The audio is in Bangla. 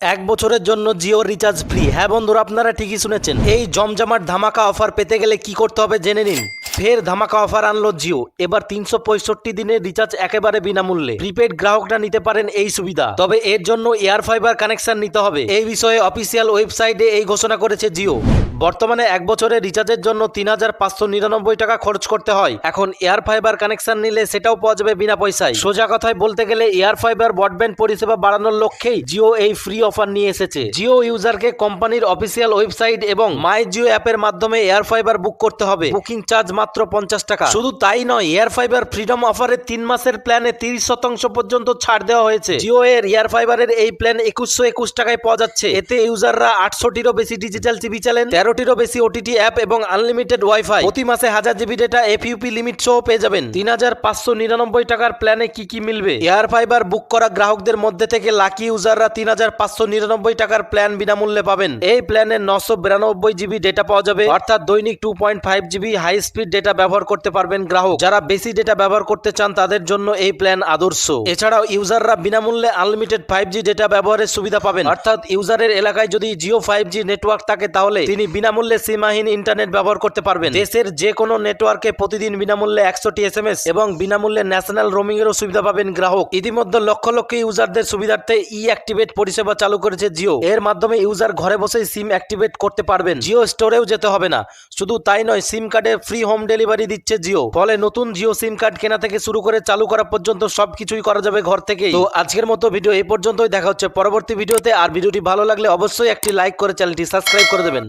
এক বছরের জন্য জিও রিচার্জ ফ্রি। হ্যাঁ বন্ধুরা, আপনারা ঠিকই শুনেছেন। এই জমজমাট ধামাকা অফার পেতে গেলে কি করতে হবে জেনে নিন। ফের ধামাকা অফার আনলো জিও। এবার তিনশো পঁয়ষট্টি দিনের রিচার্জ একেবারে বিনামূল্যে। প্রিপেড গ্রাহকরা নিতে পারেন এই সুবিধা। তবে এর জন্য এয়ার ফাইবার কানেকশন নিতে হবে। এই বিষয়ে অফিসিয়াল ওয়েবসাইটে এই ঘোষণা করেছে জিও। বর্তমানে এক বছরের রিচার্জের জন্য তিন হাজার পাঁচশো নিরানব্বই টাকা খরচ করতে হয়। এখন এয়ার ফাইবার কানেকশন নিলে সেটাও পাওয়া যাবে বিনা পয়সায়। সোজা কথায় বলতে গেলে এয়ার ফাইবার ব্রডব্যান্ড পরিষেবা বাড়ানোর লক্ষ্যেই জিও এই ফ্রি অফার নিয়ে এসেছে। জিও ইউজারকে কোম্পানির অফিসিয়াল ওয়েবসাইট এবং মাই জিও অ্যাপের মাধ্যমে এয়ার ফাইবার বুক করতে হবে। বুকিং চার্জ মাত্র পঞ্চাশ টাকা। শুধু তাই নয়, এয়ার ফাইবার ফ্রিডম অফারের তিন মাসের প্ল্যানে তিরিশ শতাংশ পর্যন্ত ছাড় দেওয়া হয়েছে। জিও এর এয়ার ফাইবারের এই প্ল্যান একুশশো একুশ টাকায় পাওয়া যাচ্ছে। এতে ইউজাররা আটশোটিরও বেশি ডিজিটাল টিভি চ্যানেল তেরোটিরও বেশি ওটিটি অ্যাপ এবং আনলিমিটেড ওয়াইফাই প্রতি মাসে হাজার জিবি ডেটা এফইউপি লিমিট সহ পেয়ে যাবেন। তিন হাজার পাঁচশো নিরানব্বই টাকার প্ল্যানে কি কি মিলবে? এয়ার ফাইবার বুক করা গ্রাহকদের মধ্যে থেকে লাকি ইউজাররা তিন হাজার পাঁচশো নিরানব্বই টাকার প্ল্যান বিনামূল্যে পাবেন। এই প্ল্যানে নশো বিরানব্বই জিবি ডেটা পাওয়া যাবে। অর্থাৎ দৈনিক two point five GB high speed data ব্যবহার করতে পারবেন গ্রাহক। যারা বেশি ডেটা ব্যবহার করতে চান, তাদের জন্য এই প্ল্যান আদর্শ। এছাড়াও ইউজাররা বিনামূল্যে আনলিমিটেড ফাইভ জি ডেটা ব্যবহারের সুবিধা পাবেন। অর্থাৎ ইউজারের এলাকায় যদি জিও ফাইভ জি নেটওয়ার্ক থাকে, তাহলে তিনি বিনামূল্যে সীমাহীন ইন্টারনেট ব্যবহার করতে পারবেন। দেশের যে কোনো নেটওয়ার্কে প্রতিদিন বিনামূল্যে একশোটি এস এবং বিনামূল্যে ন্যাশনাল রোমিং এরও সুবিধা পাবেন গ্রাহক। ইতিমধ্যে লক্ষ লক্ষ ইউজারদের সুবিধার্থে ই অ্যাক্টিভেট পরিষেবা চালু করেছে জিও। এর মাধ্যমে ইউজার ঘরে বসেই সিম অ্যাক্টিভেট করতে পারবেন। জিও স্টোরেও যেতে হবে না। শুধু তাই নয়, সিম কার্ডে ফ্রি হোম ডেলিভারি দিচ্ছে জিও। ফলে নতুন জিও সিম কার্ড কেনা থেকে শুরু করে চালু করা পর্যন্ত সব কিছুই করা যাবে ঘর থেকে তো আজকের মতো ভিডিও এই পর্যন্তই। দেখা হচ্ছে পরবর্তী ভিডিওতে। আর ভিডিওটি ভালো লাগলে অবশ্যই একটি লাইক করে চ্যানেলটি সাবস্ক্রাইব করে দেবেন।